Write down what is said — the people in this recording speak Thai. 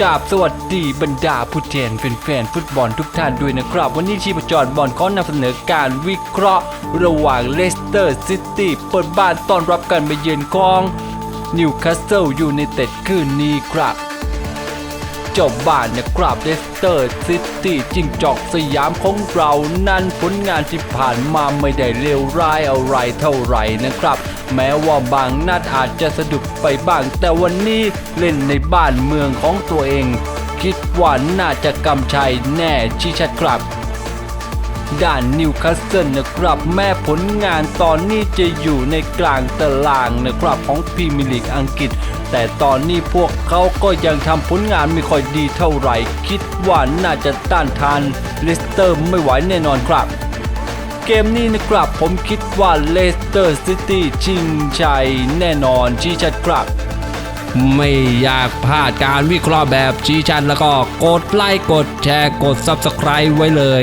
กราบสวัสดีบรรดาผู้แทนแฟนๆฟุตบอลทุกท่านด้วยนะครับ วันนี้ชีพจรบอลขอนำเสนอการวิเคราะห์ ระหว่างเลสเตอร์ซิตี้เปิดบ้านต้อนรับการมาเยือนของนิวคาสเซิลยูไนเต็ดคืนนี้ครับเจ้าบ้านนะครับเลสเตอร์ซิตี้จิงจอกสยามของเรา นั้นผลงานที่ผ่านมาไม่ได้เลวร้ายอะไรเท่าไหร่นะครับ แม้ว่าบางนัดอาจจะสะดุดไปบ้าง แต่วันนี้เล่นในบ้านเมืองของตัวเอง คิดว่าน่าจะกำชัยแน่ชิชัดครับ ด้านนิวคาสเซิลนะครับ แม้ผลงานตอนนี้จะอยู่ในกลางตารางนะครับของพรีเมียร์ลีกอังกฤษแต่ตอนนี้พวกเขาก็ยังทำผลงานไม่ค่อยดีเท่าไหร่ คิดว่าน่าจะต้านทานเลสเตอร์ไม่ไหวแน่นอนครับ เกมนี้นะครับผมคิดว่าเลสเตอร์ซิตี้ชิงชัยแน่นอนชี้ชัดครับไม่อยากพลาดการวิเคราะห์แบบชี้ชัดแล้วก็กดไลค์กดแชร์กด Subscribe ไว้เลย